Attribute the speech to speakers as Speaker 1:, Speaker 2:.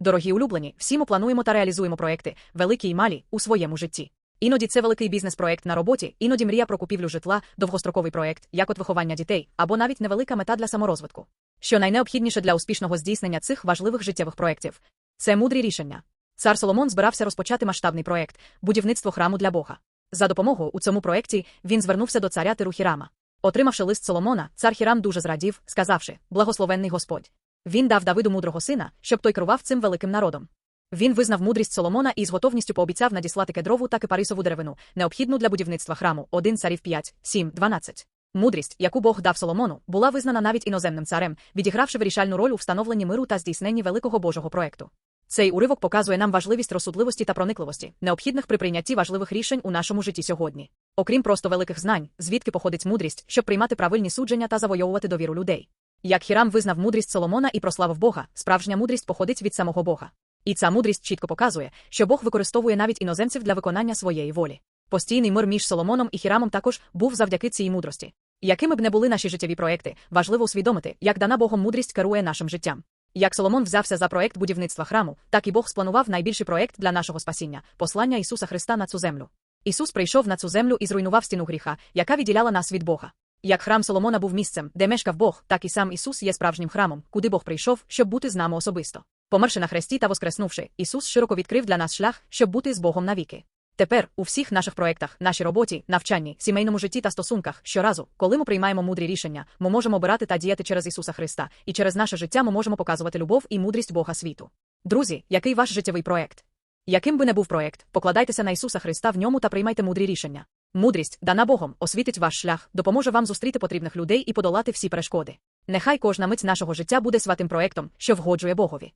Speaker 1: Дорогі улюблені, всі ми плануємо та реалізуємо проекти, великі й малі, у своєму житті. Іноді це великий бізнес-проект на роботі, іноді мрія про купівлю житла, довгостроковий проект, як от виховання дітей, або навіть невелика мета для саморозвитку. Що найнеобхідніше для успішного здійснення цих важливих життєвих проєктів це мудрі рішення. Цар Соломон збирався розпочати масштабний проект будівництво храму для Бога. За допомогою у цьому проекті він звернувся до царя Тиру Хірама. Отримавши лист Соломона, цар Хірам дуже зрадів, сказавши: Благословенний Господь. Він дав Давиду мудрого сина, щоб той керував цим великим народом. Він визнав мудрість Соломона і з готовністю пообіцяв надіслати кедрову та кипарисову деревину, необхідну для будівництва храму 1 царів 5, 7, 12. Мудрість, яку Бог дав Соломону, була визнана навіть іноземним царем, відігравши вирішальну роль у встановленні миру та здійсненні великого Божого проекту. Цей уривок показує нам важливість розсудливості та проникливості, необхідних при прийнятті важливих рішень у нашому житті сьогодні. Окрім просто великих знань, звідки походить мудрість, щоб приймати правильні судження та завойовувати довіру людей. Як Хірам визнав мудрість Соломона і прославив Бога, справжня мудрість походить від самого Бога. І ця мудрість чітко показує, що Бог використовує навіть іноземців для виконання своєї волі. Постійний мир між Соломоном і Хірамом також був завдяки цій мудрості. Якими б не були наші життєві проекти, важливо усвідомити, як дана Богом мудрість керує нашим життям. Як Соломон взявся за проект будівництва храму, так і Бог спланував найбільший проект для нашого спасіння послання Ісуса Христа на цю землю. Ісус прийшов на цю землю і зруйнував стіну гріха, яка відділяла нас від Бога. Як храм Соломона був місцем, де мешкав Бог, так і сам Ісус є справжнім храмом, куди Бог прийшов, щоб бути з нами особисто. Померши на хресті та воскреснувши, Ісус широко відкрив для нас шлях, щоб бути з Богом навіки. Тепер у всіх наших проектах, нашій роботі, навчанні, сімейному житті та стосунках, щоразу, коли ми приймаємо мудрі рішення, ми можемо обирати та діяти через Ісуса Христа, і через наше життя ми можемо показувати любов і мудрість Бога світу. Друзі, який ваш життєвий проект? Яким би не був проект, покладайтеся на Ісуса Христа в ньому та приймайте мудрі рішення. Мудрість, дана Богом, освітить ваш шлях, допоможе вам зустріти потрібних людей і подолати всі перешкоди. Нехай кожна мить нашого життя буде святим проектом, що вгоджує Богові.